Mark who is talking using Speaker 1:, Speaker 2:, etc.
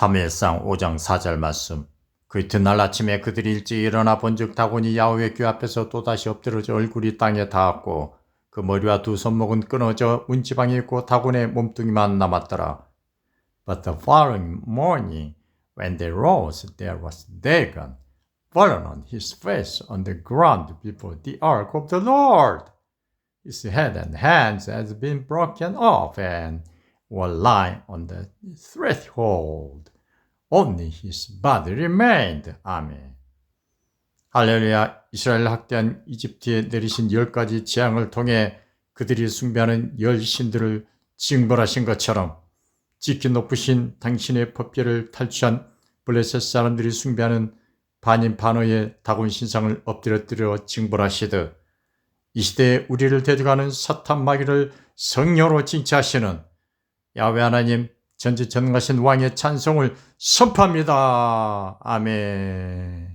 Speaker 1: 사무엘상 5장 4절 말씀. 그 이튿날 아침에 그들이 일찍 일어나 본즉 다곤이 야훼 궤 앞에서 또다시 엎드러져 얼굴이 땅에 닿았고 그 머리와 두 손목은 끊어져 문지방에 있고 다곤의 몸뚱이만 남았더라. But the following morning, when they rose, there was Dagon fallen on his face on the ground before the ark of the Lord. His head and hands had been broken off and were lying on the threshold. Only his body remained. 아멘. 할렐루야. 이스라엘 학대한 이집트에 내리신 열 가지 재앙을 통해 그들이 숭배하는 열 신들을 징벌하신 것처럼 지키 높으신 당신의 법계를 탈취한 블레셋 사람들이 숭배하는 반인 반어의 다곤 신상을 엎드려뜨려 징벌하시듯 이 시대에 우리를 대적하는 사탄 마귀를 성령으로 징치하시는 야훼 하나님 전지 전능하신 왕의 찬송을 선포합니다. 아멘.